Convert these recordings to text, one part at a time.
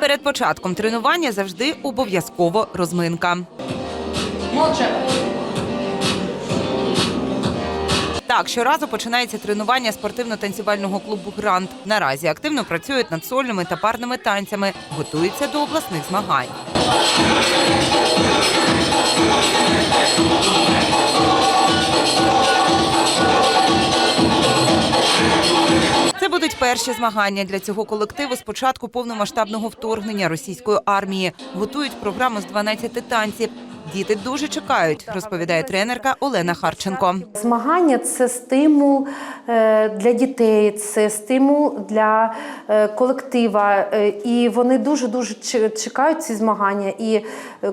Перед початком тренування завжди обов'язково розминка. Так, щоразу починається тренування спортивно-танцювального клубу Грант. Наразі активно працюють над сольними та парними танцями, готуються до обласних змагань. Будуть перші змагання для цього колективу з початку повномасштабного вторгнення російської армії. Готують програму з 12 танців. Діти дуже чекають, розповідає тренерка Олена Харченко. Змагання це стимул е, для дітей, це стимул для е, колектива. Е, І вони дуже дуже чекають ці змагання. І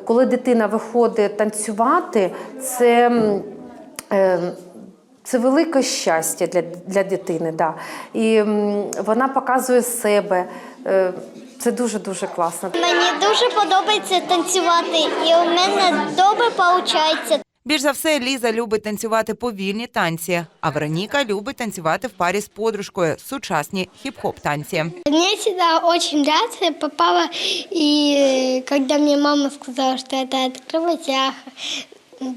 коли дитина виходить танцювати, це. Це велике щастя для, для дитини, да. і вона показує себе. Е, Це дуже дуже класно. Мені дуже подобається танцювати, і у мене добре виходить. Більш за все, Ліза любить танцювати повільні танці, а Вероніка любить танцювати в парі з подружкою сучасні хіп-хоп танці. Мне всегда очень нравится, попала, и когда мне мама сказала, что это открылось, я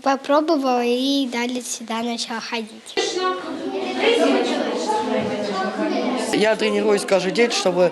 попробовала и далее сюда начала ходить. Я тренируюсь каждый день, чтобы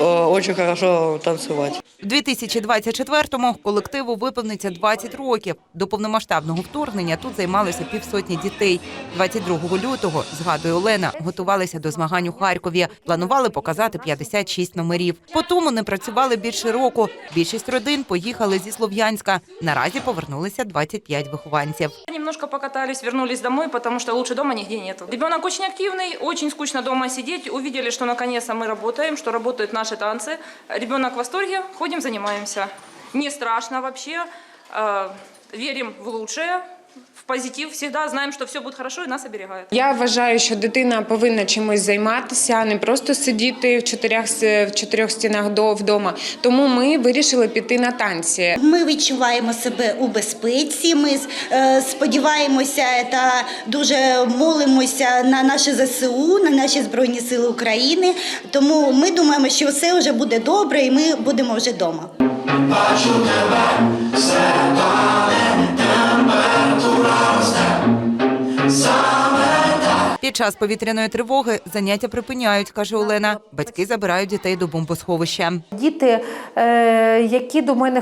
э, очень хорошо танцевать. У 2024-му колективу виповниться 20 років. До повномасштабного вторгнення тут займалося півсотні дітей. 22 лютого, згадує Олена, готувалися до змагань у Харкові. Планували показати 56 номерів. По тому не працювали більше року. Більшість родин поїхали зі Слов'янська. Наразі повернулися 25 вихованців. Немножко покатались, вернулись домой, потому что лучше дома нигде нету. Ребенок очень активный, очень скучно дома сидеть. Увидели, что наконец-то мы работаем, что работают наши танцы. Ребенок в восторге, ходим, занимаемся. Не страшно вообще, э, верим в лучшее, в позитив, всегда знаем, что все будет хорошо и нас оберегают. Я вважаю, що дитина повинна чимось займатися, а не просто сидіти в чотирьох в чотирьох стінах до вдома. Тому ми вирішили піти на танці. Ми відчуваємо себе у безпеці. Ми е, сподіваємося та дуже молимося на наше ЗСУ, на наші збройні сили України. Тому ми думаємо, що все вже буде добре, і ми будемо вже вдома. Під час повітряної тривоги заняття припиняють, каже Олена. Батьки забирають дітей до бомбосховища. Діти, е, які до мене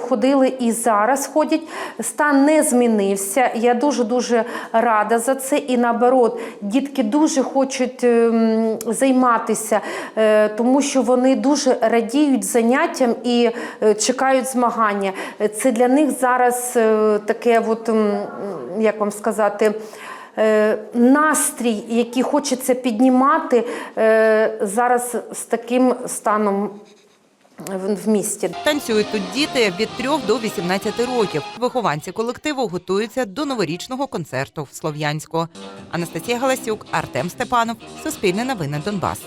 ходили, і зараз ходять, стан не змінився. Я дуже дуже рада за це. І наоборот, дітки дуже хочуть ем, займатися, е, тому що вони дуже радіють заняттям і е, чекають змагання. Це для них зараз таке, от, як вам сказати. Е, Настрій, який хочеться піднімати е, зараз з таким станом в місті. Танцюють тут діти від 3 до 18 років. Вихованці колективу готуються до новорічного концерту в Слов'янську. Анастасія Галасюк, Артем Степанов, Суспільне новини Донбас.